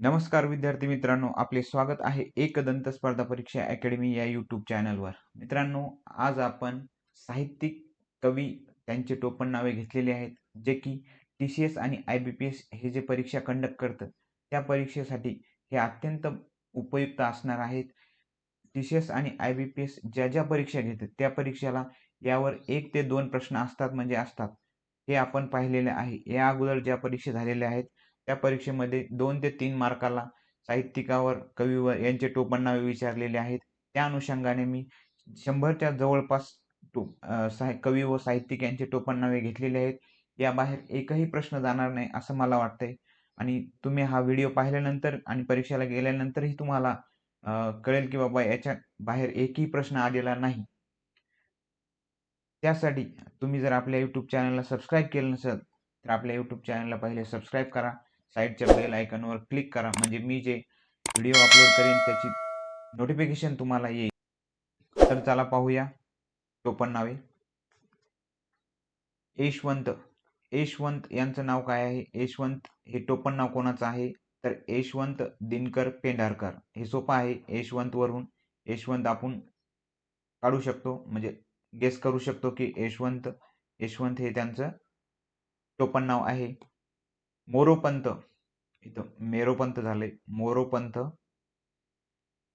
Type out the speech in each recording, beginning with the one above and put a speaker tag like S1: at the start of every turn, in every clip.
S1: नमस्कार विद्यार्थी मित्रांनो आपले स्वागत आहे एकदंत स्पर्धा परीक्षा अकॅडमी या यूट्यूब चॅनलवर. मित्रांनो आज आपण साहित्यिक कवी त्यांचे टोपण नावे घेतलेली आहेत जे की टी सी एस आणि आय बी पी एस हे जे परीक्षा कंडक्ट करतात त्या परीक्षेसाठी हे अत्यंत उपयुक्त असणार आहेत. टी सी एस आणि आय बी पी एस ज्या ज्या परीक्षा घेतात त्या परीक्षेला यावर एक ते दोन प्रश्न असतात म्हणजे असतात. हे आपण पाहिलेले आहे. या अगोदर ज्या परीक्षा झालेल्या आहेत त्या परीक्षेमध्ये दोन ते तीन मार्काला साहित्यिकावर कवीवर यांचे टोपणनावे विचारलेले आहेत. त्या अनुषंगाने मी शंभरच्या जवळपास टो साहि कवी व साहित्यिक यांचे टोपणनावे घेतलेले आहेत. याबाहेर एकही प्रश्न जाणार नाही असं मला वाटतंय. आणि तुम्ही हा व्हिडिओ पाहिल्यानंतर आणि परीक्षेला गेल्यानंतरही तुम्हाला कळेल की बाबा याच्या बाहेर एकही प्रश्न आलेला नाही. त्यासाठी तुम्ही जर आपल्या यूट्यूब चॅनलला सबस्क्राईब केलं नसेल तर आपल्या यूट्यूब चॅनलला पहिले सबस्क्राईब करा. साईडच्या बेल आयकॉनवर क्लिक करा. म्हणजे मी जे व्हिडिओ अपलोड करेन त्याची नोटिफिकेशन तुम्हाला येईल. तर चला पाहूया. टोपण नावे. यशवंत. यशवंत यांचं नाव काय आहे? यशवंत हे टोपण नाव कोणाचं आहे? तर यशवंत दिनकर पेंढारकर. हे सोपं आहे. यशवंत वरून यशवंत आपण काढू शकतो. म्हणजे गेस करू शकतो की यशवंत यशवंत हे त्यांचं टोपण नाव आहे. मोरोपंत. इथं मेरोपंत झाले. मोरोपंत.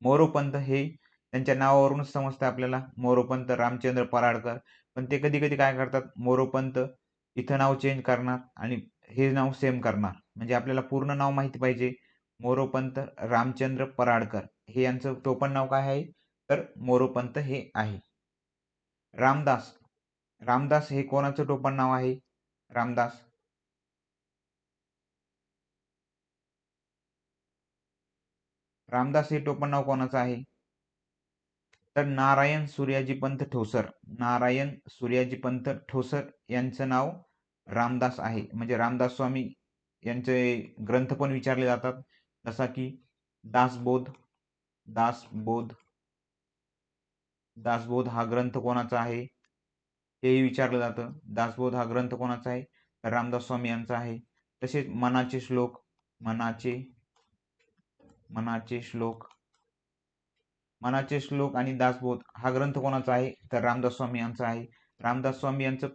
S1: मोरोपंत हे त्यांच्या नावावरूनच समजतं आपल्याला. मोरोपंत रामचंद्र पराडकर. पण ते कधी कधी काय करतात? मोरोपंत इथं नाव चेंज करणार आणि हे नाव सेम करणार. म्हणजे आपल्याला पूर्ण नाव माहिती पाहिजे. मोरोपंत रामचंद्र पराडकर. हे यांचं टोपण नाव काय आहे? तर मोरोपंत हे आहे. रामदास. रामदास हे कोणाचं टोपण नाव आहे? रामदास. रामदास हे टोपण नाव कोणाचं आहे? तर नारायण सूर्याजी पंत ठोसर. नारायण सूर्याजी पंत ठोसर यांचं नाव रामदास आहे. म्हणजे रामदास स्वामी यांचे ग्रंथ पण विचारले जातात. जसा की दासबोध दासबोध दासबोध हा ग्रंथ कोणाचा आहे? हेही विचारलं जातं. दासबोध हा ग्रंथ कोणाचा आहे? तर रामदास स्वामी यांचा आहे. तसेच मनाचे श्लोक मनाचे मनाचे श्लोक मनाचे श्लोक आणि दासबोध हा ग्रंथ कोणाचा आहे? तर रामदास स्वामी यांचा आहे. रामदास स्वामी यांचं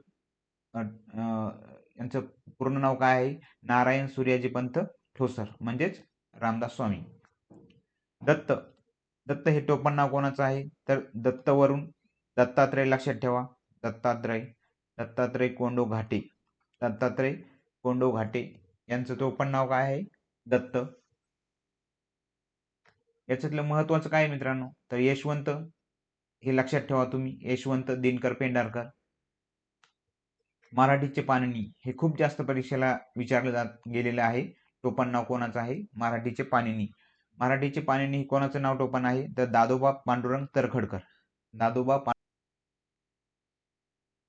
S1: यांचं पूर्ण नाव काय आहे? नारायण सूर्याजी पंत ठोसर म्हणजेच रामदास स्वामी. दत्त दत्त हे टोपण नाव कोणाचं आहे? तर दत्तवरून दत्तात्रय लक्षात ठेवा. दत्तात्रय दत्तात्रय कोंडो घाटे दत्तात्रय कोंडो घाटे यांचं टोपण नाव काय आहे? दत्त. याच्यातलं महत्वाचं काय मित्रांनो? तर यशवंत हे लक्षात ठेवा तुम्ही. यशवंत दिनकर पेंढारकर. मराठीचे पाणिनी हे खूप जास्त परीक्षेला विचारलं जात गेलेलं आहे. टोपण नाव कोणाचं आहे? मराठीचे पाणिनी मराठीचे पाणिनी कोणाचं नाव टोपण आहे? तर दादोबा पांडुरंग तरखडकर. दादोबा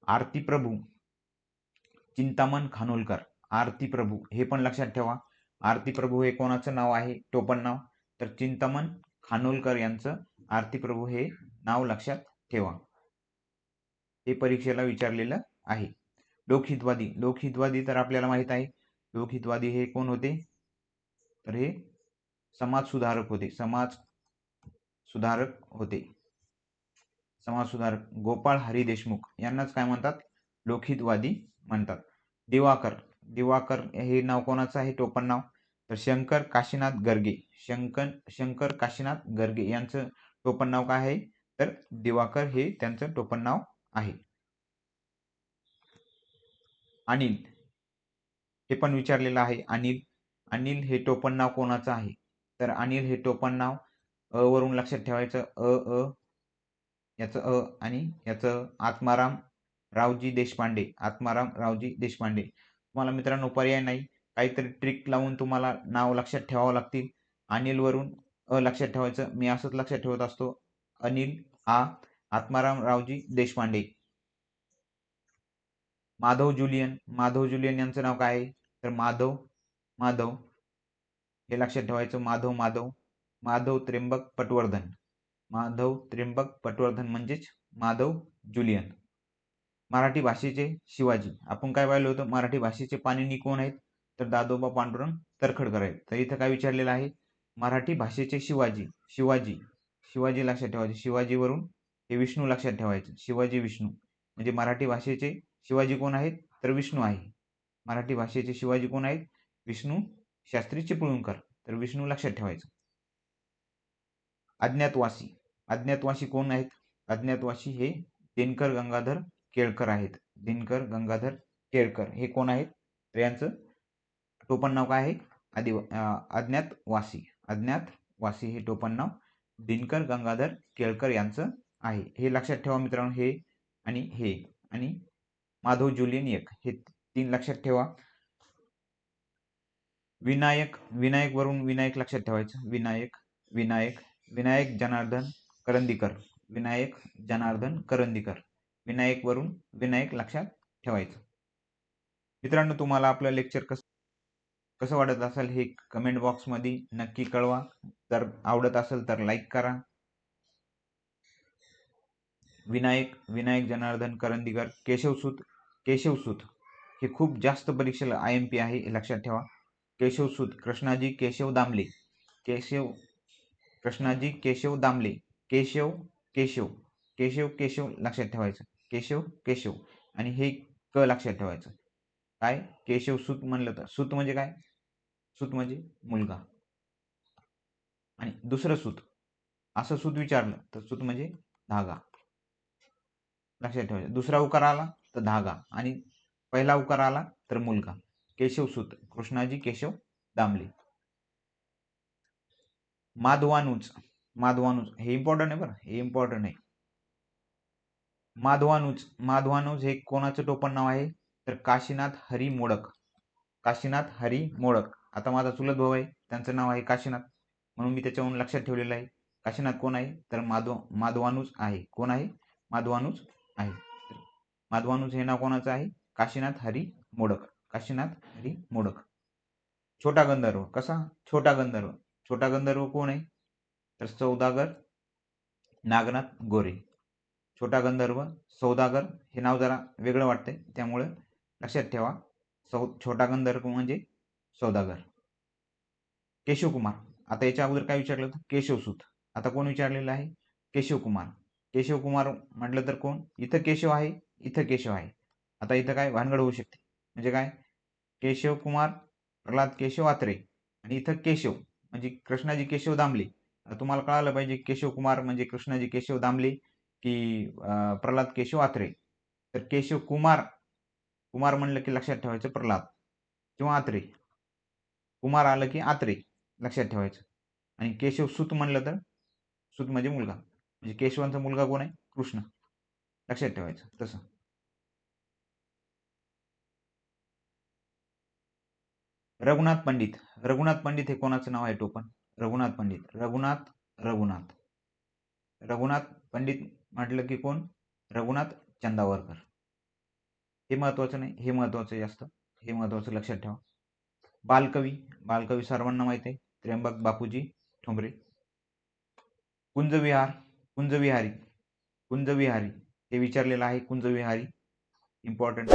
S1: आरती प्रभू चिंतामण खानोलकर. आरती प्रभू हे पण लक्षात ठेवा. आरती प्रभू हे कोणाचं नाव आहे? टोपण नाव? तर चिंतामण खानोलकर यांचं आरती प्रभू हे नाव लक्षात ठेवा. हे परीक्षेला विचारलेलं आहे. लोकहितवादी लोकहितवादी तर आपल्याला माहीत आहे. लोकहितवादी हे कोण होते? तर हे समाज सुधारक होते. समाज सुधारक होते. समाज सुधारक गोपाळ हरी देशमुख यांनाच काय म्हणतात? लोकहितवादी म्हणतात. दिवाकर दिवाकर हे नाव कोणाचं आहे? टोपण नाव. तर शंकर काशीनाथ गर्गे शंकर शंकर काशीनाथ गर्गे यांचं टोपण नाव काय आहे? तर दिवाकर हे त्यांचं टोपण नाव आहे. अनिल हे पण विचारलेलं आहे. अनिल अनिल हे टोपण नाव कोणाचं आहे? तर अनिल हे टोपण नाव अ वरून लक्षात ठेवायचं. अ अ याचं अ आणि याचं आत्माराम रावजी देशपांडे आत्माराम रावजी देशपांडे. तुम्हाला मित्रांनो पर्याय नाही. काहीतरी ट्रिक लावून तुम्हाला नाव लक्षात ठेवावं लागतील. अनिलवरून अ लक्षात ठेवायचं. मी असंच लक्षात ठेवत असतो. अनिल आ. आत्माराम रावजी देशपांडे. माधव जुलियन. माधव जुलियन यांचं नाव काय? आहे तर माधव माधव. हे लक्षात ठेवायचं. माधव माधव. माधव त्र्यंबक पटवर्धन. माधव त्र्यंबक पटवर्धन म्हणजेच माधव जुलियन. मराठी भाषेचे शिवाजी. आपण काय पाहिलं होतं? मराठी भाषेचे पाणिनी कोण आहेत? तर दादोबा पांडुरंग तरखडकर आहेत. तर इथं काय विचारलेलं आहे? मराठी भाषेचे शिवाजी शिवाजी शिवाजी लक्षात ठेवायचे. शिवाजीवरून हे विष्णू लक्षात ठेवायचे. शिवाजी विष्णू. म्हणजे मराठी भाषेचे शिवाजी कोण आहेत? तर विष्णू आहे. मराठी भाषेचे शिवाजी कोण आहेत? विष्णू शास्त्री चिपळूणकर. तर विष्णू लक्षात ठेवायचं. अज्ञातवासी. अज्ञातवासी कोण आहेत? अज्ञातवासी हे दिनकर गंगाधर केळकर आहेत. दिनकर गंगाधर केळकर. हे कोण आहेत? तर यांचं टोपण नाव काय आहे? आदि अज्ञात वासी. हे टोपण नाव दिनकर गंगाधर केळकर यांचं आहे. हे लक्षात ठेवा मित्रांनो हे आणि हे आणि माधव जुलियन एक. हे तीन लक्षात ठेवा. विनायक विनायक वरून विनायक लक्षात ठेवायचं. विनायक विनायक विनायक जनार्दन करंदीकर. विनायक जनार्दन करंदीकर. विनायक वरून विनायक लक्षात ठेवायचं. मित्रांनो तुम्हाला आपलं लेक्चर कसं कसं वाटत असेल हे कमेंट बॉक्समध्ये नक्की कळवा. जर आवडत असेल तर लाईक करा. विनायक विनायक जनार्दन करंदीकर केशवसूत केशवसूत हे खूप जास्त परीक्षेला आय एम पी आहे हे लक्षात ठेवा. केशवसूत कृष्णाजी केशव दामले. केशव कृष्णाजी केशव दामले. केशव केशव. केशव केशव लक्षात ठेवायचं. केशव केशव. आणि हे क लक्षात ठेवायचं. काय? केशव सूत म्हणलं तर. सूत म्हणजे काय? सूत म्हणजे मुलगा. आणि दुसरं सूत असं सूत विचारलं तर सूत म्हणजे धागा. लक्षात ठेवायचं. दुसरा उकार आला तर धागा आणि पहिला उकार आला तर मुलगा. केशव सूत कृष्णाजी केशव दामले. माधवानुज माधवानुज हे इम्पॉर्टंट आहे बरं हे इम्पॉर्टंट आहे. माधवानुज माधवानुज हे कोणाचं टोपण नाव आहे? तर काशीनाथ हरी मोडक. काशीनाथ हरी मोडक. आता माझा चुलत भाऊ आहे त्यांचं नाव आहे काशीनाथ. म्हणून मी त्याच्यावरून लक्षात ठेवलेलं आहे. काशीनाथ कोण आहे? तर माधव माधवानुज आहे. कोण आहे? माधवानुज आहे. माधवानुज हे नाव कोणाचं आहे? काशीनाथ हरी मोडक. काशीनाथ हरी मोडक. छोटा गंधर्व. कसा? छोटा गंधर्व. छोटा गंधर्व कोण आहे? तर सौदागर नागनाथ गोरे. छोटा गंधर्व सौदागर हे नाव जरा वेगळं वाटतंय. त्यामुळे लक्षात ठेवा. सौ छोटा गंधर्व म्हणजे सौदागर. केशवकुमार. आता याच्या अगोदर काय विचारलं होतं? केशवसूत. आता कोण विचारलेलं आहे? केशवकुमार. केशवकुमार म्हटलं तर कोण? इथं केशव आहे इथं केशव आहे. आता इथं काय? भानगड होऊ शकते. म्हणजे काय? केशवकुमार प्रल्हाद केशव आत्रे आणि इथं केशव. म्हणजे कृष्णाजी केशव दामले. तुम्हाला कळालं पाहिजे केशवकुमार म्हणजे कृष्णाजी केशव दामले की प्रल्हाद केशव आत्रे. तर केशव कुमार कुमार म्हणलं की लक्षात ठेवायचं प्रल्हाद किंवा आत्रे. कुमार आलं की आत्रे लक्षात ठेवायचं. आणि केशव सुत म्हणलं तर सुत म्हणजे मुलगा. म्हणजे केशवांचा मुलगा कोण आहे? कृष्ण. लक्षात ठेवायचं तसं. रघुनाथ पंडित. रघुनाथ पंडित हे कोणाचं नाव आहे टोपण? रघुनाथ पंडित. रघुनाथ रघुनाथ. रघुनाथ पंडित म्हटलं की कोण? रघुनाथ चंदावरकर. हे महत्वाचं नाही हे महत्वाचं जास्त हे महत्वाचं लक्षात ठेवा. बालकवी बालकवी सर्वांना माहिती आहे. त्र्यंबक बापूजी ठोंबरे कुंजविहार कुंजविहारी कुंजविहारी. हे विचारलेलं आहे कुंजविहारी. इम्पॉर्टंट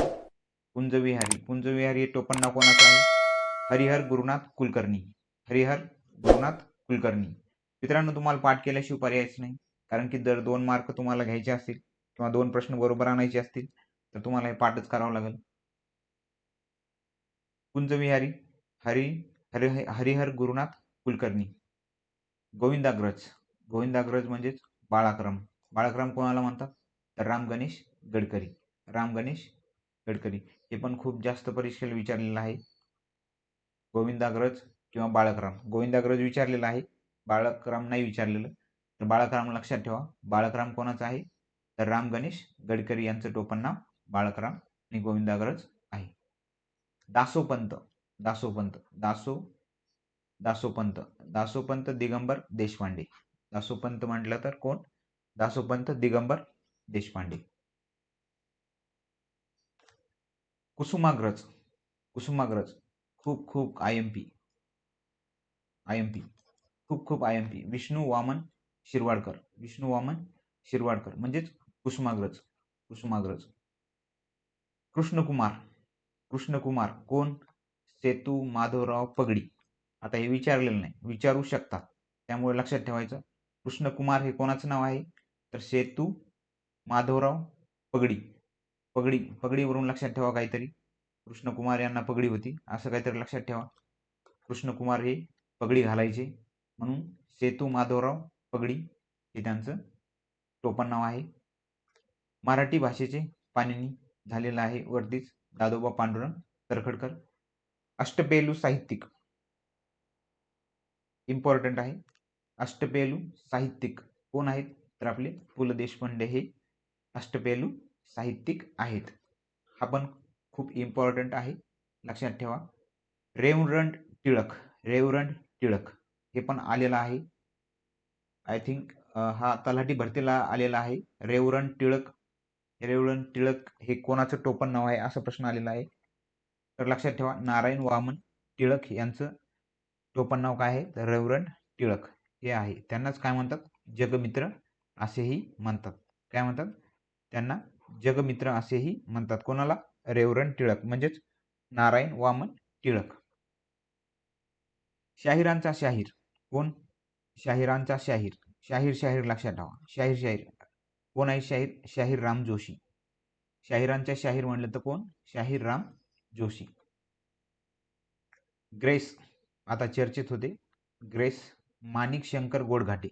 S1: कुंजविहारी. कुंजविहारी हे टोपण नाव कोणाचं आहे? हरिहर गुरुनाथ कुलकर्णी. हरिहर गुरुनाथ कुलकर्णी. मित्रांनो तुम्हाला पाठ केल्याशिवाय पर्यायच नाही. कारण की जर दोन मार्क तुम्हाला घ्यायचे असतील किंवा दोन प्रश्न बरोबर आणायचे असतील तर तुम्हाला हे पाठच करावं लागेल. कुंजविहारी हरी हरि हरिहर गुरुनाथ कुलकर्णी. गोविंदाग्रज गोविंदाग्रज म्हणजेच बाळाक्रम. बाळाक्रम कोणाला म्हणतात? तर राम गणेश गडकरी. राम गणेश गडकरी. हे पण खूप जास्त परीक्षेला विचारलेलं आहे. गोविंदाग्रज किंवा बाळकराम. गोविंदाग्रज विचारलेलं आहे. बाळकराम नाही विचारलेलं. तर बाळकराम लक्षात ठेवा. बाळकराम कोणाचं आहे? तर राम गणेश गडकरी यांचं टोपण नाव बाळकराम आणि गोविंदाग्रज आहे. दासोपंत. दासोपंत दासो दासोपंत दासोपंत दिगंबर देशपांडे. दासोपंत म्हटलं तर कोण? दासोपंत दिगंबर देशपांडे. कुसुमाग्रज कुसुमाग्रज खूप खूप I M P I M P खूप खूप I M P. Vishnu Vaman Shirwadkar Vishnu Vaman Shirwadkar. म्हणजेच कुसुमाग्रज कुसुमाग्रज. कृष्णकुमार कृष्णकुमार कोण? सेतू माधवराव पगडी. आता हे विचारलेलं नाही. विचारू शकतात त्यामुळे लक्षात ठेवायचं. कृष्णकुमार हे कोणाचं नाव आहे? तर सेतू माधवराव पगडी. पगडी पगडीवरून लक्षात ठेवा काहीतरी. कृष्णकुमार यांना पगडी होती. असं काहीतरी लक्षात ठेवा. कृष्णकुमार हे पगडी घालायचे. म्हणून सेतू माधवराव पगडी हे त्यांचं टोपण नाव आहे. मराठी भाषेचे पाणिनी झालेलं आहे वरतीच दादोबा पांडुरंग तरखडकर. अष्टपेलू साहित्यिक. इम्पॉर्टंट आहे. अष्टपेलू साहित्यिक कोण आहेत? तर आपले पु ल देशपांडे हे अष्टपेलू साहित्यिक आहेत. हा पण खूप इम्पॉर्टंट आहे. लक्षात ठेवा. रेवरंड टिळक रेवरंड टिळक हे पण आलेलं आहे. आय थिंक हा तलाठी भरतीला आलेला आहे. रेवरंड टिळक रेवरंड टिळक हे कोणाचं टोपण नाव आहे? असा प्रश्न आलेला आहे. तर लक्षात ठेवा नारायण वामन टिळक यांचं टोपण नाव काय आहे? तर रेवरंड टिळक हे आहे. त्यांनाच काय म्हणतात? जगमित्र असेही म्हणतात. काय म्हणतात? त्यांना जगमित्र असेही म्हणतात. कोणाला? रेवरंड टिळक. म्हणजेच नारायण वामन टिळक. शाहिरांचा शाहीर. कोण? शाहिरांचा शाहीर. शाहीर शाहीर लक्षात ठेवा. शाहीर शाहीर. कोण आहे शाहीर? शाहीर राम जोशी. शाहिरांच्या शाहीर म्हणलं तर कोण? शाहीर राम जोशी. ग्रेस आता चर्चेत होते. ग्रेस माणिक शंकर गोडघाटे.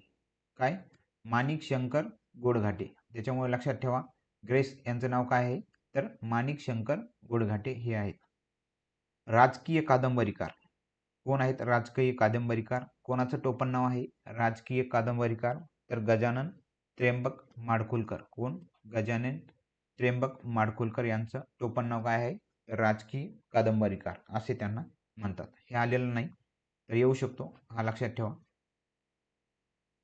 S1: काय? माणिक शंकर गोडघाटे. त्याच्यामुळे लक्षात ठेवा ग्रेस यांचं नाव काय आहे? तर माणिक शंकर गोडघाटे हे आहेत. राजकीय कादंबरीकार. कोण आहेत? राजकीय कादंबरीकार. कोणाचं टोपण नाव आहे? राजकीय कादंबरीकार. तर गजानन त्र्यंबक माडखोलकर कोण? गजानन त्र्यंबक माडखोलकर यांचं टोपण नाव काय आहे? राजकीय कादंबरीकार असे त्यांना म्हणतात. हे आलेलं नाही तर येऊ शकतो. हा लक्षात ठेवा.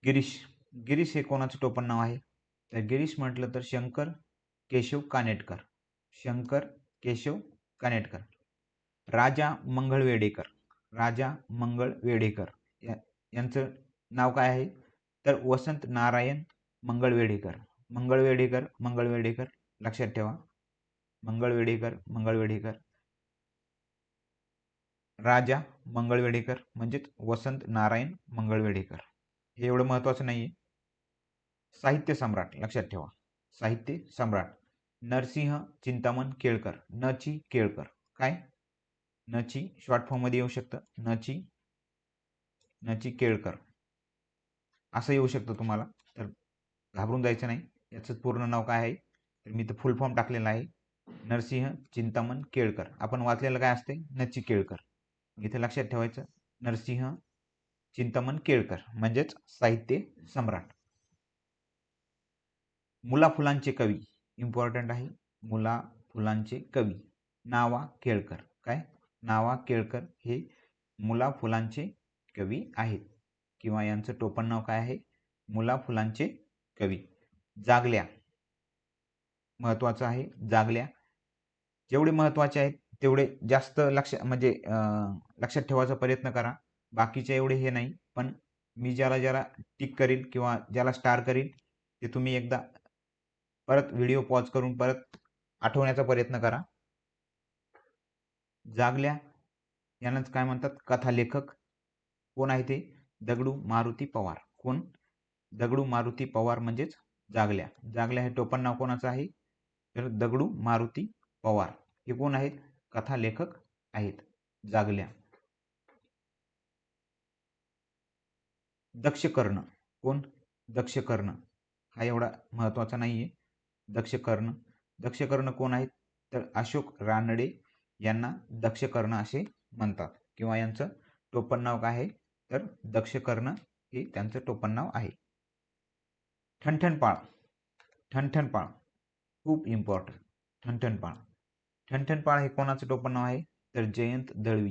S1: गिरीश. गिरीश हे कोणाचं टोपण नाव आहे? तर गिरीश म्हटलं तर शंकर केशव कानेटकर. शंकर केशव कानेटकर. राजा मंगळ वेडेकर. राजा मंगळ वेडेकर. या यांचं नाव काय आहे? तर वसंत नारायण मंगळ वेडेकर. मंगळ वेडेकर मंगळ वेडेकर. लक्षात ठेवा. मंगळवेढेकर मंगळवेढेकर. राजा मंगळवेढेकर. म्हणजेच वसंत नारायण मंगळवेढेकर. हे एवढं महत्त्वाचं नाही आहे साहित्य सम्राट. लक्षात ठेवा. साहित्य सम्राट. नरसिंह चिंतामण केळकर. नची केळकर. काय? नची शॉर्ट फॉर्ममध्ये येऊ शकतं. नची नची केळकर. असं येऊ शकतं तुम्हाला. तर घाबरून जायचं नाही. याचं पूर्ण नाव काय आहे? तर मी तर फुल फॉर्म टाकलेला आहे. नरसिंह चिंतामण केळकर. आपण वाचलेलं काय असते नची केळकर. इथे लक्षात ठेवायचं. नरसिंह चिंतामण केळकर. म्हणजेच साहित्य सम्राट. मुला फुलांचे कवी. इम्पॉर्टंट आहे. मुला फुलांचे कवी. नावा केळकर. काय? नावा केळकर हे मुला फुलांचे कवी आहेत. किंवा यांचं टोपण नाव काय आहे? मुला फुलांचे कवी. जागल्या. महत्त्वाचं आहे जागल्या. जेवढे महत्त्वाचे आहेत तेवढे जास्त लक्ष म्हणजे लक्षात ठेवायचा प्रयत्न करा. बाकीचे एवढे हे नाही पण मी ज्याला ज्याला टिक करील किंवा ज्याला स्टार करील ते तुम्ही एकदा परत व्हिडिओ पॉज करून परत आठवण्याचा प्रयत्न करा. जागल्या यांनाच काय म्हणतात कथालेखक कोण आहे ते? दगडू मारुती पवार. कोण? दगडू मारुती पवार म्हणजेच जागल्या. जागल्या हे टोपण नाव कोणाचं आहे? तर दगडू मारुती पवार हे कोण आहेत? कथालेखक आहेत. जागल्या. दक्ष कर्ण कोण? दक्ष कर्ण हा एवढा महत्त्वाचा नाही आहे दक्ष कर्ण दक्ष कर्ण कोण आहेत? तर अशोक रानडे यांना दक्ष कर्ण असे म्हणतात किंवा यांचं टोपण नाव काय आहे? तर दक्ष कर्ण हे त्यांचं टोपण नाव आहे. ठणठणपाळ. ठणठणपाळ. खूप इम्पॉर्टंट ठणठणपाळ. ठणठणपाळ हे कोणाचं टोपण नाव आहे? तर जयंत दळवी.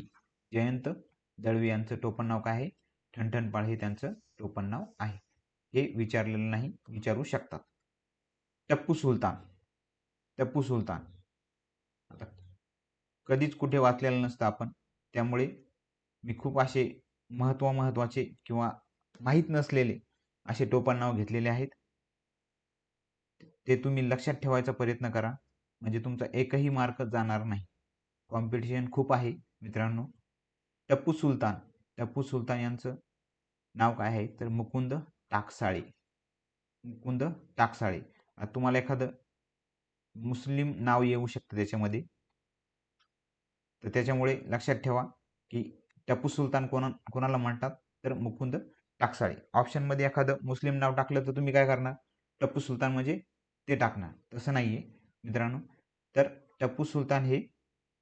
S1: जयंत दळवी यांचं टोपण नाव काय आहे? ठणठणपाळ हे त्यांचं टोपण नाव आहे. हे विचारलेलं नाही विचारू शकतात. टप्पू सुलतान. टप्पू सुलतान. आता कधीच कुठे वाचलेलं नसतं आपण. त्यामुळे मी खूप असे महत्त्व महत्त्वाचे किंवा माहीत नसलेले असे टोपण नाव घेतलेले आहेत. ते तुम्ही लक्षात ठेवायचा प्रयत्न करा. म्हणजे तुमचा एकही मार्क जाणार नाही. कॉम्पिटिशन खूप आहे मित्रांनो. टप्पू सुलतान. टप्पू सुलतान यांचं नाव काय आहे? तर मुकुंद टाकसाळे. मुकुंद टाकसाळे. तुम्हाला एखादं मुस्लिम नाव येऊ शकतं त्याच्यामध्ये. तर त्याच्यामुळे लक्षात ठेवा की टप्पू सुलतान कोणा कोणाला म्हणतात? तर मुकुंद टाकसाळे. ऑप्शनमध्ये एखादं मुस्लिम नाव टाकलं तर तुम्ही काय करणार? टप्पू सुलतान म्हणजे ते टाकणार. तसं नाही आहे मित्रांनो. तर टप्पू सुलतान हे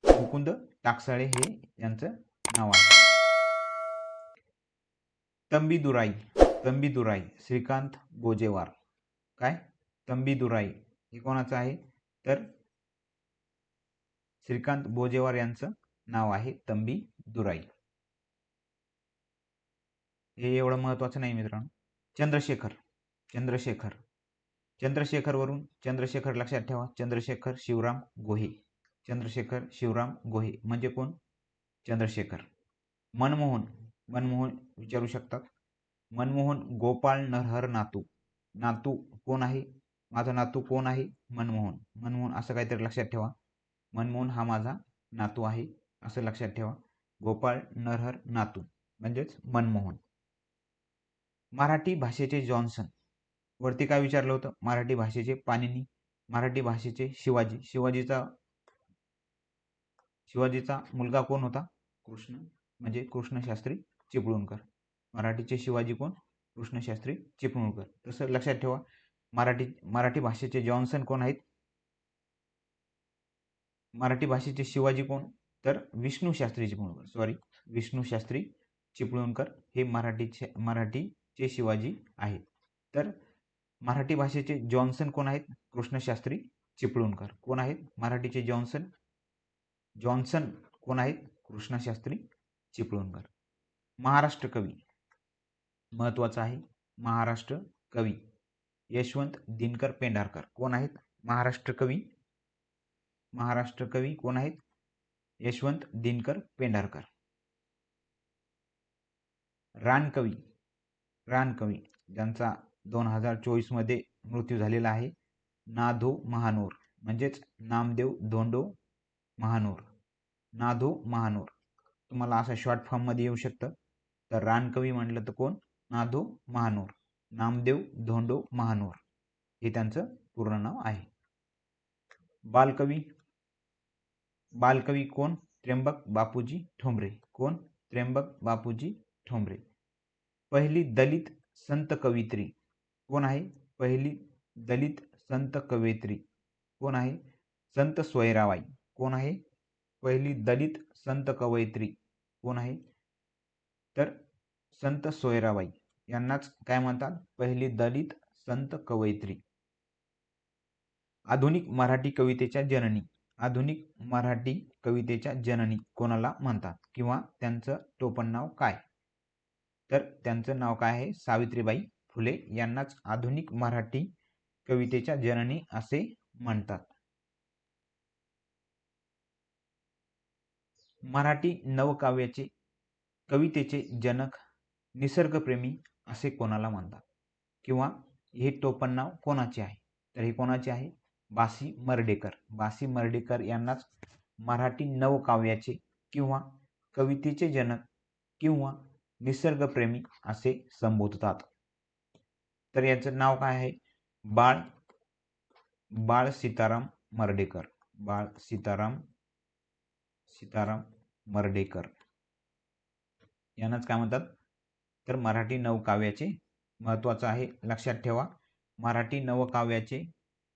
S1: मुकुंद टाकसाळे हे यांचं नाव आहे. तंबी दुराई तंबी दुराई श्रीकांत गोजेवार. काय? तंबी दुराई हे कोणाचं आहे? तर श्रीकांत बोजेवार यांचं नाव आहे तंबी दुराई हे एवढं महत्वाचं नाही मित्रांनो. चंद्रशेखर चंद्रशेखर. चंद्रशेखरवरून चंद्रशेखर लक्षात ठेवा चंद्रशेखर शिवराम गोहे. चंद्रशेखर शिवराम गोहे म्हणजे कोण? चंद्रशेखर. मनमोहन मनमोहन विचारू शकतात. मनमोहन गोपाळ नरहर नातू. नातू कोण आहे? माझा नातू कोण आहे? मनमोहन. मनमोहन असं काहीतरी लक्षात ठेवा. मनमोहन हा माझा नातू आहे असं लक्षात ठेवा. गोपाळ नरहर नातू म्हणजेच मनमोहन. मराठी भाषेचे जॉन्सन. वरती काय विचारलं होतं? मराठी भाषेचे पाणिनी मराठी भाषेचे शिवाजी. शिवाजीचा शिवाजीचा मुलगा कोण होता? कृष्ण. म्हणजे कृष्णशास्त्री चिपळूणकर. मराठीचे शिवाजी कोण? कृष्णशास्त्री चिपळूणकर. तसं लक्षात ठेवा मराठी मराठी भाषेचे जॉन्सन कोण आहेत? मराठी भाषेचे शिवाजी कोण? तर विष्णू शास्त्री चिपळूणकर. सॉरी विष्णू शास्त्री चिपळूणकर हे मराठीचे मराठीचे शिवाजी आहेत. तर मराठी भाषेचे जॉन्सन कोण आहेत? कृष्णशास्त्री चिपळूणकर. कोण आहेत? मराठीचे जॉन्सन? जॉन्सन कोण आहेत? कृष्णशास्त्री चिपळूणकर. महाराष्ट्र कवी. महत्त्वाचा आहे. महाराष्ट्र कवी. यशवंत दिनकर पेंढारकर. कोण आहेत? महाराष्ट्र कवी. महाराष्ट्र कवी कोण आहेत? यशवंत दिनकर पेंढारकर. रानकवी रानकवी ज्यांचा दोन हजार चोवीसमध्ये मृत्यू झालेला आहे. नाधो महानोर म्हणजेच नामदेव धोंडो महानोर. नाधो महानोर. तुम्हाला असं शॉर्ट फॉर्ममध्ये येऊ शकतं. तर रानकवी म्हटलं तर कोण? नाधो महानोर. नामदेव धोंडो महानोर. हे त्यांचं पूर्ण नाव आहे. बालकवी. बालकवी कोण? त्र्यंबक बापूजी ठोंबरे. कोण? त्र्यंबक बापूजी ठोंबरे. पहिली दलित संत कवित्री. कोण आहे? पहिली दलित संत कवयित्री. कोण आहे? संत सोयराबाई. कोण आहे? पहिली दलित संत कवयित्री. कोण आहे? तर संत सोयराबाई. यांनाच काय म्हणतात? पहिली दलित संत कवयित्री. आधुनिक मराठी कवितेच्या जननी. आधुनिक मराठी कवितेच्या जननी कोणाला म्हणतात? किंवा त्यांचं टोपण नाव काय? तर त्यांचं नाव काय आहे? सावित्रीबाई फुले यांनाच आधुनिक मराठी कवितेच्या जननी असे म्हणतात. मराठी नवकाव्याचे कवितेचे जनक निसर्गप्रेमी असे कोणाला म्हणतात? किंवा हे टोपण नाव कोणाचे आहे? तर हे कोणाचे आहे? बासी मर्डेकर. बासी मर्डेकर यांनाच मराठी नवकाव्याचे किंवा कवितेचे जनक किंवा निसर्गप्रेमी असे संबोधतात. तर याचं नाव काय आहे? बाळ बाळ सीताराम मर्डेकर. बाळ सीताराम सीताराम मर्डेकर. यांनाच काय म्हणतात? तर मराठी नवकाव्याचे महत्त्वाचं आहे. लक्षात ठेवा मराठी नवकाव्याचे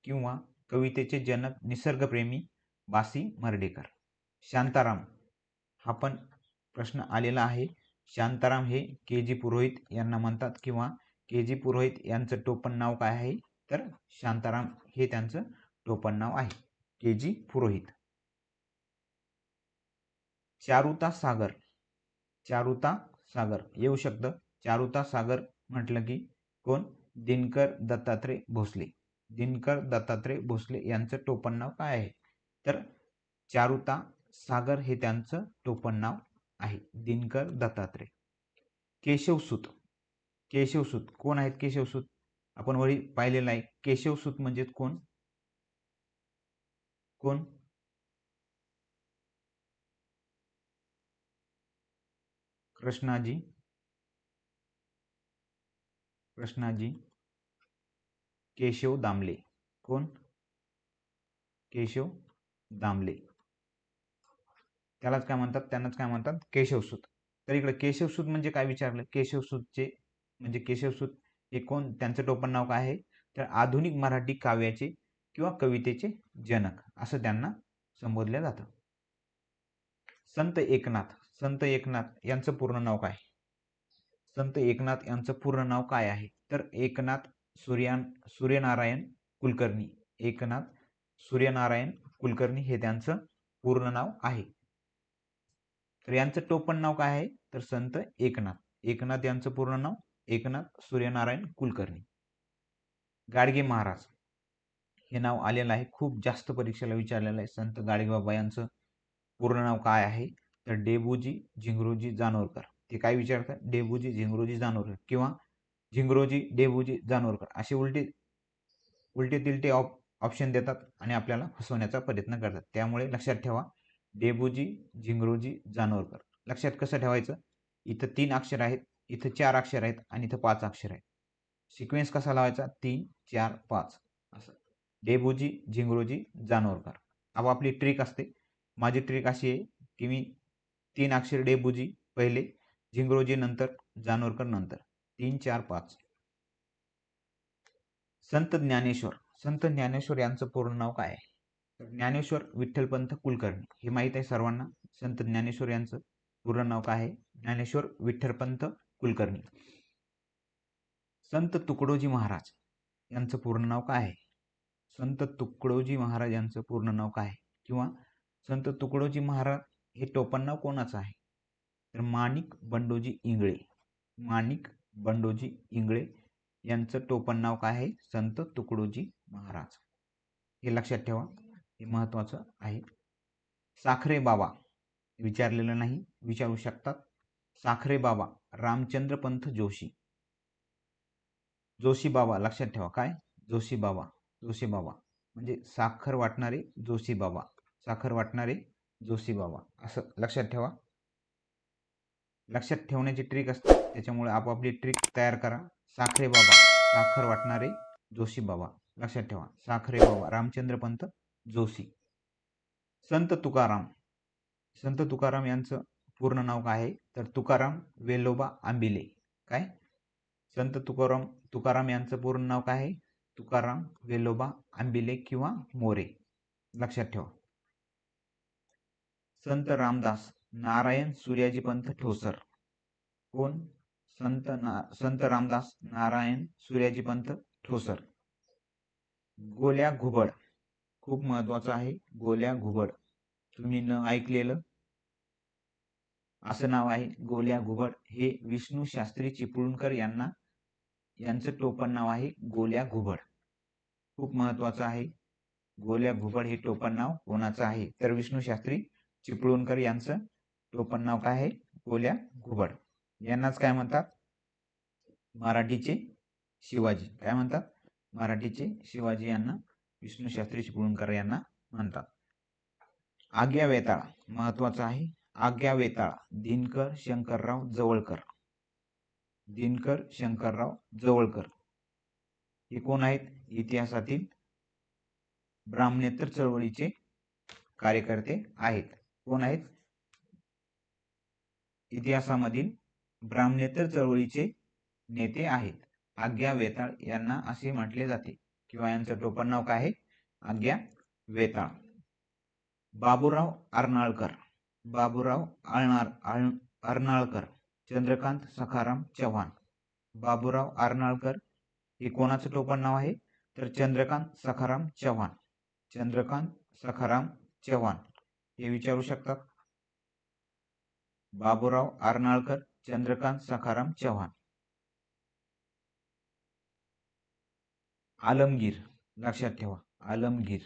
S1: किंवा कवितेचे जनक निसर्गप्रेमी बासी मर्डेकर. शांताराम हा पण प्रश्न आलेला आहे. शांताराम हे के जी पुरोहित यांना म्हणतात किंवा के जी पुरोहित यांचं टोपण नाव काय आहे? तर शांताराम हे त्यांचं टोपण नाव आहे. के जी पुरोहित. चारुता सागर. चारुता सागर. येऊ शकतं चारुता सागर म्हटलं की कोण? दिनकर दत्तात्रय भोसले. दिनकर दत्तात्रय भोसले यांचं टोपण नाव काय आहे? तर चारुता सागर हे त्यांचं टोपण नाव आहे. दिनकर दत्तात्रय. केशवसूत. केशवसूत कोण आहेत केशवसूत आपण वरी पाहिलेलं आहे केशवसूत म्हणजे कोण? कोण? कृष्णाजी. कृष्णाजी. केशव दामले. कोण? केशव दामले. त्यालाच काय म्हणतात? त्यांनाच काय म्हणतात? केशवसूत तर इकडे केशवसूत म्हणजे काय विचारलं? केशवसूतचे म्हणजे केशवसूत हे त्यांचं टोपण नाव काय आहे? तर आधुनिक मराठी काव्याचे किंवा कवितेचे जनक असं त्यांना संबोधलं जातं. संत एकनाथ संत एकनाथ यांचं पूर्ण नाव काय? संत एकनाथ यांचं पूर्ण नाव काय आहे? तर एकनाथ सूर्यान सूर्यनारायण कुलकर्णी एकनाथ सूर्यनारायण कुलकर्णी हे त्यांचं पूर्ण नाव आहे. तर यांचं टोपण नाव काय आहे? तर संत एकनाथ एकनाथ यांचं पूर्ण नाव एकनाथ सूर्यनारायण कुलकर्णी. गाडगे महाराज. हे नाव आलेलं आहे. खूप जास्त परीक्षेला विचारलेलं आहे. संत गाडगेबाबा यांचं पूर्ण नाव काय आहे? तर डेबूजी झिंगरोजी जानोरकर. ते काय विचारतात? डेबूजी झिंगरोजी जानोरकर किंवा झिंगरोजी डेबूजी जानोरकर. असे उलटे उलटे तिलटे ऑप ऑप्शन देतात आणि आपल्याला फसवण्याचा प्रयत्न करतात. त्यामुळे लक्षात ठेवा डेबूजी झिंगरोजी जानोरकर. लक्षात कसं ठेवायचं? इथं तीन अक्षर आहेत. इथं चार अक्षर आहेत आणि इथं पाच अक्षर आहेत. सिक्वेन्स कसा लावायचा? तीन चार पाच. असं. डेबूजी झिंगरोजी जानोरकर. अब आपली ट्रिक असते. माझी ट्रिक अशी आहे की मी तीन अक्षर डेबूजी पहिले झिंगरोजी नंतर जानोरकर नंतर. तीन चार पाच. संत ज्ञानेश्वर. संत ज्ञानेश्वर यांचं पूर्ण नाव काय आहे? तर ज्ञानेश्वर विठ्ठलपंत कुलकर्णी. हे माहीत आहे सर्वांना? संत ज्ञानेश्वर यांचं पूर्ण नाव काय आहे? ज्ञानेश्वर विठ्ठलपंत कुलकर्णी. संत तुकडोजी महाराज यांचं पूर्ण नाव काय आहे? संत तुकडोजी महाराज यांचं पूर्ण नाव काय आहे? किंवा संत तुकडोजी महाराज हे टोपण नाव कोणाचं आहे? तर माणिक बंडोजी इंगळे. माणिक बंडोजी इंगळे यांचं टोपण नाव काय आहे? संत तुकडोजी महाराज. हे लक्षात ठेवा हे महत्त्वाचं आहे. साखरे बाबा. विचारलेलं नाही विचारू शकतात. साखरे बाबा. रामचंद्र पंथ जोशी. जोशी बाबा लक्षात ठेवा काय? जोशी बाबा जोशी बाबा. म्हणजे साखर वाटणारे जोशी बाबा. साखर वाटणारे जोशी बाबा. असं लक्षात ठेवा. लक्षात ठेवण्याची ट्रिक असते. त्याच्यामुळे आपापली ट्रिक तयार करा. साखरे बाबा साखर वाटणारे जोशी बाबा. लक्षात ठेवा. साखरे बाबा रामचंद्र पंत जोशी. संत तुकाराम. संत तुकाराम यांचं पूर्ण नाव काय आहे? तर तुकाराम वेलोबा आंबिले. काय? संत तुकाराम तुकाराम यांचं पूर्ण नाव काय आहे? तुकाराम वेलोबा आंबिले किंवा मोरे. लक्षात ठेवा. संत रामदास नारायण सूर्याजीपंत ठोसर. कोण? संत ना संत रामदास नारायण सूर्याजीपंत ठोसर. गोल्या घुबड. खूप महत्वाचं आहे गोल्या घुबड. तुम्ही न ऐकलेलं असं नाव आहे. गोल्या घुबड. हे विष्णू शास्त्री चिपळूणकर यांना यांचं टोपण नाव आहे गोल्या घुबड. खूप महत्वाचं आहे. गोल्या घुबड हे टोपण नाव कोणाचं आहे? तर विष्णू शास्त्री चिपळूणकर यांचं टोपण नाव काय आहे? गोल्या घुबड. यांनाच काय म्हणतात? मराठीचे शिवाजी. काय म्हणतात? मराठीचे शिवाजी यांना विष्णू शास्त्री चिपळूणकर यांना म्हणतात. आज्ञा वेताळ महत्वाचं आहे. आज्ञा वेताळ दिनकर शंकरराव जवळकर. दिनकर शंकरराव जवळकर. हे कोण आहेत? इतिहासातील ब्राह्मणेतर चळवळीचे कार्यकर्ते आहेत. कोण आहेत? इतिहासामधील ब्राह्मणेतर चळवळीचे नेते आहेत. आज्ञा वेताळ यांना असे म्हटले जाते किंवा यांचं टोपण नाव काय आहे? आज्ञा वेताळ. बाबूराव अर्नाळकर बाबूराव आळणार आळ अर्नाळकर चंद्रकांत सखाराम चव्हाण. बाबूराव अर्नाळकर हे कोणाचं टोपण नाव आहे? तर चंद्रकांत सखाराम चव्हाण. चंद्रकांत सखाराम चव्हाण. हे विचारू शकतात बाबूराव अर्नाळकर चंद्रकांत सखाराम चव्हाण. आलमगीर. लक्षात ठेवा आलमगीर.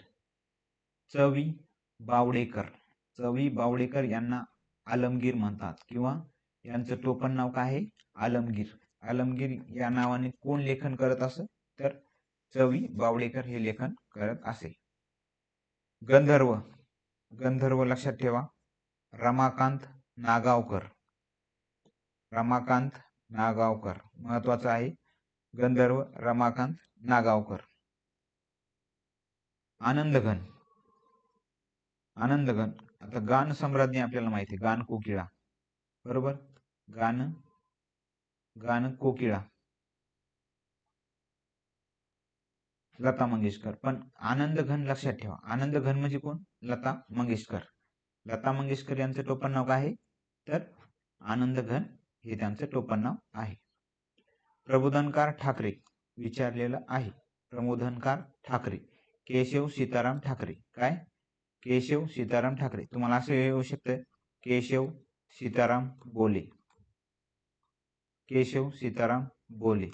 S1: चवी बावडेकर. चवी बावडेकर यांना आलमगीर म्हणतात किंवा यांचं टोपण नाव काय आहे? आलमगीर. आलमगीर या नावाने कोण लेखन करत असं तर चवी बावडेकर हे लेखन करत असे गंधर्व. गंधर्व लक्षात ठेवा. रमाकांत नागावकर. रमाकांत नागावकर. महत्वाचं आहे. गंधर्व रमाकांत नागावकर. आनंदघन. आनंदघन. आता गान सम्राज्ञी आपल्याला माहिती आहे गान कोकिळा. बरोबर? गान गान कोकिळा. लता मंगेशकर. पण आनंद घन लक्षात ठेवा. आनंद घन म्हणजे कोण? लता मंगेशकर. लता मंगेशकर यांचं टोपण नाव काय आहे? तर आनंद घन हे त्यांचं टोपण नाव आहे. प्रबोधनकार ठाकरे विचारलेलं आहे. प्रबोधनकार ठाकरे. केशव सीताराम ठाकरे. काय? केशव सीताराम ठाकरे. तुम्हाला असं येऊ शकतं केशव सीताराम बोले. केशव सीताराम बोले.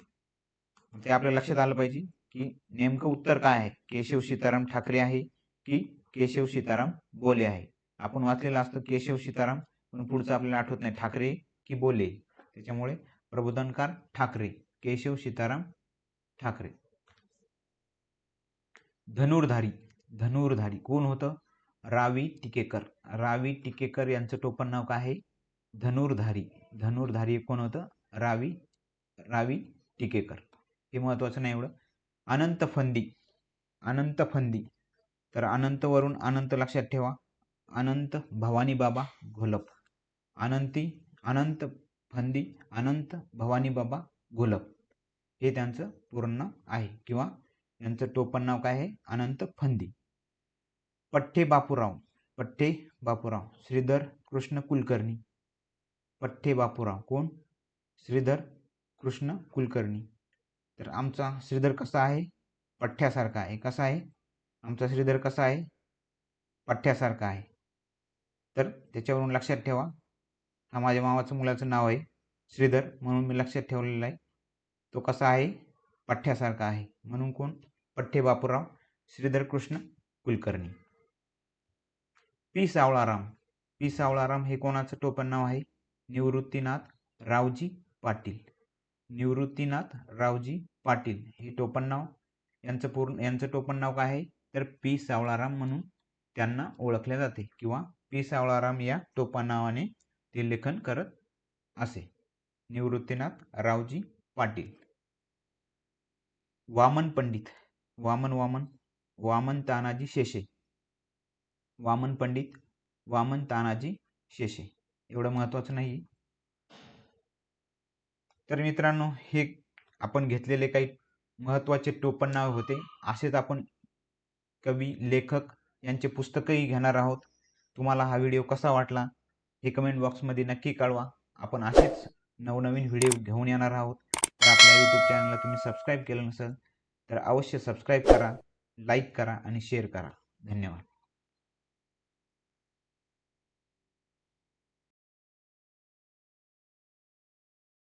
S1: ते आपल्या लक्षात आलं पाहिजे की नेमकं उत्तर काय आहे? केशव सीताराम ठाकरे आहे की केशव सीताराम बोले आहे? आपण वाचलेलं असतं केशव सीताराम पण पुढचं आपल्याला आठवत नाही. ठाकरे की बोले? त्याच्यामुळे प्रबोधनकार ठाकरे. केशव सीताराम ठाकरे. धनुर्धारी. धनुर्धारी. कोण होतं? रावी टिकेकर. रावी टिकेकर यांचं टोपण नाव काय आहे? धनुर्धारी. धनुर्धारी कोण होतं? रावी रावी टिकेकर. हे महत्वाचं नाही एवढं. अनंत फंदी. अनंत फंदी. तर अनंतवरून अनंत लक्षात ठेवा. अनंत भवानी बाबा घोलप. अनंती अनंत फंदी अनंत भवानी बाबा घोलप. हे त्यांचं पूर्ण नाव आहे. किंवा यांचं टोपण नाव काय आहे? अनंत फंदी. पठ्ठे बापूराव पठ्ठे बापूराव श्रीधर कृष्ण कुलकर्णी. पठ्ठे बापूराव कोण? श्रीधर कृष्ण कुलकर्णी. तर आमचा श्रीधर कसा आहे? पठ्ठ्यासारखा आहे. कसा आहे? आमचा श्रीधर कसा आहे? पठ्ठ्यासारखा आहे. तर त्याच्यावरून लक्षात ठेवा. हा माझ्या मामाचं मुलाचं नाव आहे श्रीधर म्हणून मी लक्षात ठेवलेला आहे. तो कसा आहे? पठ्ठ्यासारखा आहे. म्हणून कोण? पठ्ठे बापूराव श्रीधर कृष्ण कुलकर्णी. पी सावळाराम पी सावळाराम हे कोणाचं टोपण नाव आहे? निवृत्तीनाथ रावजी पाटील. निवृत्तीनाथ रावजी पाटील हे टोपण नाव. यांचं पूर्ण यांचं टोपण नाव काय आहे? तर पी सावळाराम म्हणून त्यांना ओळखले जाते किंवा पी सावळाराम या टोपण नावाने ते लेखन करत असे. निवृत्तीनाथ रावजी पाटील. वामन पंडित. वामन वामन. वामन तानाजी शेषे. वामन पंडित वामन तानाजी शेषे. एवढं महत्त्वाचं नाही. तर मित्रांनो हे आपण घेतलेले काही महत्त्वाचे टोपण नाव होते. असेच आपण कवी लेखक यांचे पुस्तकही घेणार आहोत. तुम्हाला हा व्हिडिओ कसा वाटला हे कमेंट बॉक्समध्ये नक्की कळवा. आपण असेच नवनवीन व्हिडिओ घेऊन येणार आहोत. तर आपल्या यूट्यूब चॅनलला तुम्ही सबस्क्राईब केलं नसेल तर अवश्य सबस्क्राईब करा लाईक करा आणि शेअर करा. धन्यवाद.